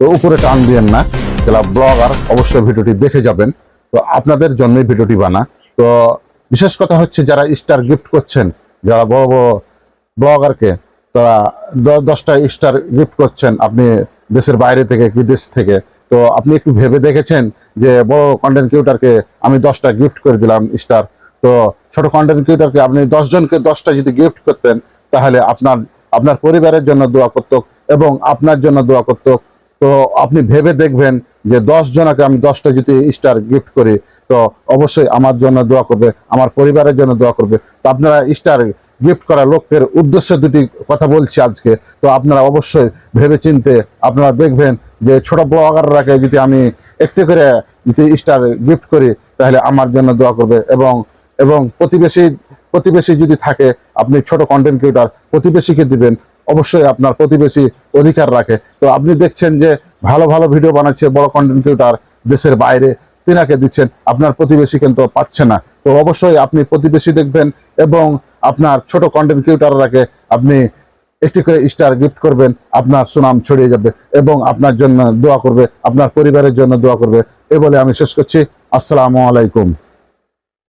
তো উপরে টান দিয়েন না। যারা ব্লগার, অবশ্যই ভিডিওটি দেখে যাবেন। তো আপনাদের জন্যই ভিডিওটি বানা। তো বিশেষ কথা হচ্ছে, যারা স্টার গিফট করছেন, যারা বড় বড় ব্লগারকে, তারা দশটা স্টার গিফট করছেন আপনি দেশের বাইরে থেকে কি দেশ থেকে। তো আপনি একটু ভেবে দেখেছেন যে বড় কন্টেন্ট ক্রিয়েটারকে আমি দশটা গিফট করে দিলাম স্টার? তো ছোট কন্টেন্ট ক্রিয়েটারকে আপনি দশজনকে দশটা যদি গিফট করতেন, তাহলে আপনার আপনার পরিবারের জন্য দোয়া করত এবং আপনার জন্য দোয়া করত। তো আপনি ভেবে দেখবেন যে দশ জনকে আমি দশটা যদি স্টার গিফট করি, তো অবশ্যই আমার জন্য দোয়া করবে, আমার পরিবারের জন্য দোয়া করবে। তো আপনারা স্টার গিফট করা লোকের উদ্দেশ্যে দুটি কথা বলছি আজকে। তো আপনারা অবশ্যই ভেবে চিনতে আপনারা দেখবেন যে ছোট ব্লগাররাকে যদি আমি একটু করে যদি স্টার গিফট করি, তাহলে আমার জন্য দোয়া করবে এবং এবং প্রতিবেশী প্রতিবেশী যদি থাকে, আপনি ছোট কন্টেন্ট ক্রিয়েটার প্রতিবেশীকে দিবেন। অবশ্যই আপনার প্রতিবেশী অধিকার রাখে। তো আপনি দেখছেন যে ভালো ভালো ভিডিও বানাচ্ছে, বড় কন্টেন্ট ক্রিয়েটার দেশের বাইরে তিনাকে দিচ্ছেন। আপনার প্রতিবেশী কিন্তু পাচ্ছে না। তো অবশ্যই আপনি প্রতিবেশী দেখবেন এবং আপনার ছোট কন্টেন্ট ক্রিয়েটাররাকে আপনি একটি করে স্টার গিফট করবেন। আপনার সুনাম ছড়িয়ে যাবে এবং আপনার জন্য দোয়া করবে, আপনার পরিবারের জন্য দোয়া করবে। এ বলে আমি শেষ করছি। আসসালামু আলাইকুম।